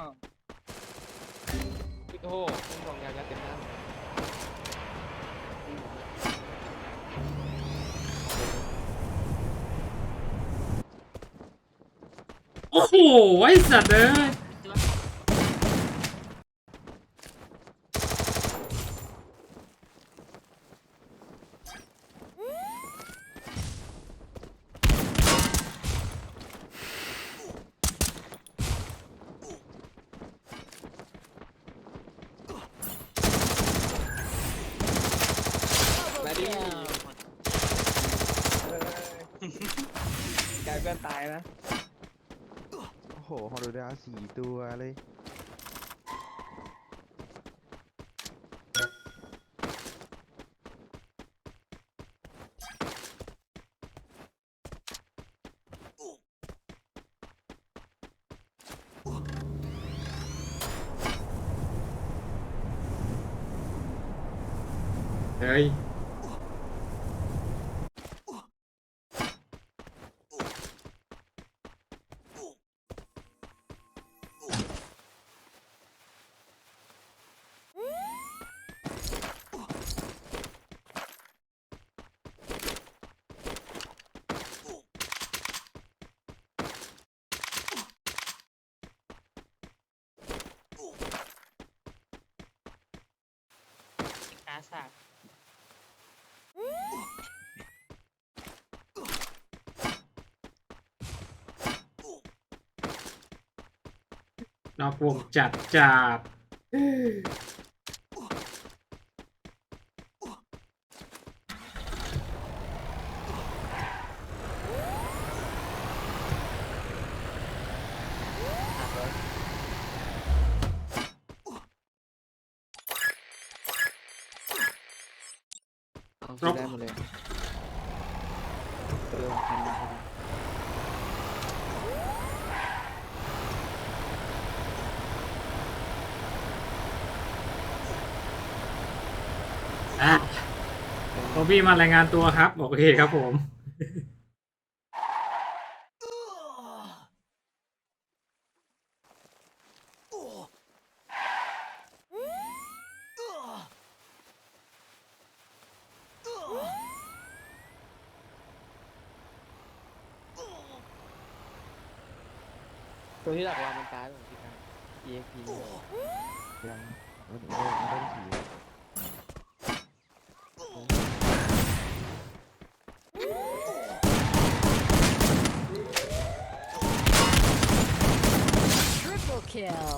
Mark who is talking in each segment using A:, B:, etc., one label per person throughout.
A: โอ้โหมึงลองยาวยัดเต็มหน้า
B: โอ้โหไอ้สัตว์เอ้ย
A: มาดิกลายเพื่ อนตายนะ
C: โอ้โหฮอลโลดาวสี่ตัวเลย
B: เฮ้ย
D: กาสาก
B: นอกวงจัดจัด
A: เอาคิดได้หมดเลยเริ่มทันมาพอดี
B: อะโทบี้มารายงานตัวครับ โอเคครับผม
A: ตัวที่หลักเรามันตายของพี่กัน EXP
C: ยังไม่ไม่ไม่ได้สี
E: Triple kill.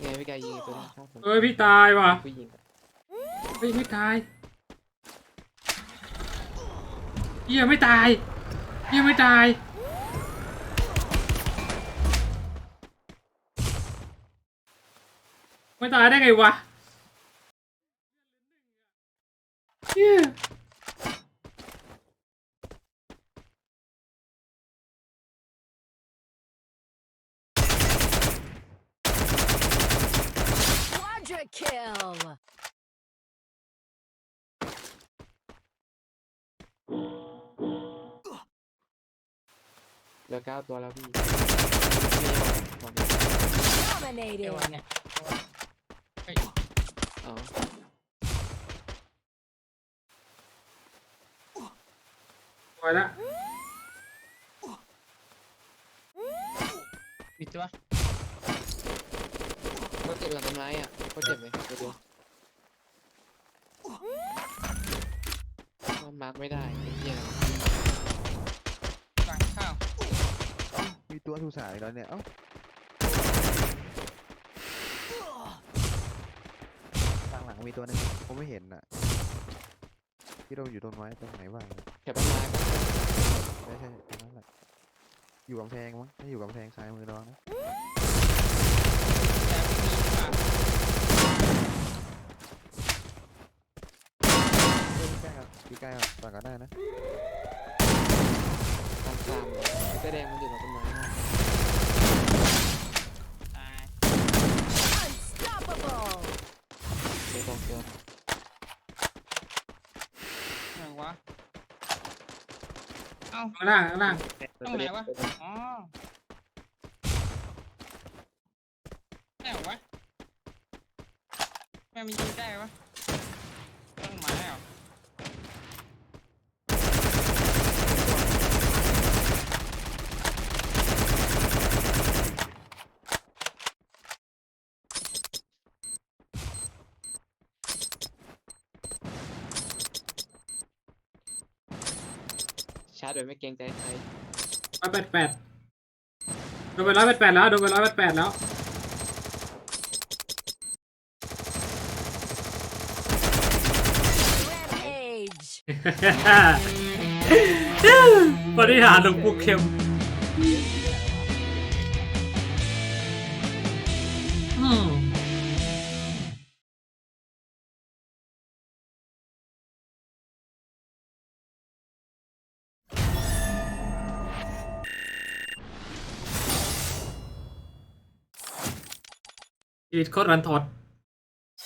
A: ไงพี่กายยิงตัวนี้ข้างผม
B: เอ้ยพี่ตายว่ะ
A: ผู้หญิงอะ
B: เฮ้ยไม่ตายเฮียไม่ตายเฮียไม่ตาย ไม่ตายได้ไงวะเฮีย
E: Quadra kill.
A: เหลือเก้าตัวแล้วพี่บอกดิ
D: เอ
E: Dominating.
D: วันเนี่ยเฮ้ย
A: อ๋อ
B: ปล่อยละ
D: มีตัว
A: ก็เจ็บหลังต้นไม้อะก็เจ็บไหมตัวเดียวก็มาร์กไม่ได้ไอ้เหี้ย
D: สั่งข้าว
C: มีตัวสุสานอีกแล้วเนี่ย เอ้าทางหลัง มีตัวหนึงผมไม่เห็นน่ะที่เราอยู่ตรงไม้ตรงไหนบ้าง
A: แถบต้นไม้ปะ
C: ใช่ใช่ตรงนั้นแหละอยู่กำแพงมั้งถ้าอยู่กำแพงซ้ายมือระวังนะ
D: แต่ไม่มีดีกว่า
C: เฮ้ยใกล้ครับอยู่ใกล้ครับต่างกันได้นะ
A: ตามตามเลยไอ้เสื้อแดงมันอยู่หลังต้นไม้นะ
D: ตาย
E: Unstoppable.
A: เดี๋ยวสองตัว
D: ไหนวะเอ้า
B: ข้างล่างข้างล่าง
D: ตรงไหนวะ อ๋อไหรอวะแม่มันยิงได้วะต้องมาแล้ว
A: ชาร์จโดยไม่เกรงใจใคร
B: ร้อยแปดแปดโดนไปร้อยแปดแปดแล้วโดนไปร้อยแปดแปดแล้ว
E: Rampage.
B: ปฏิหารย์หลวงปู่เข็มอืม ชีวิตโคตรรันทด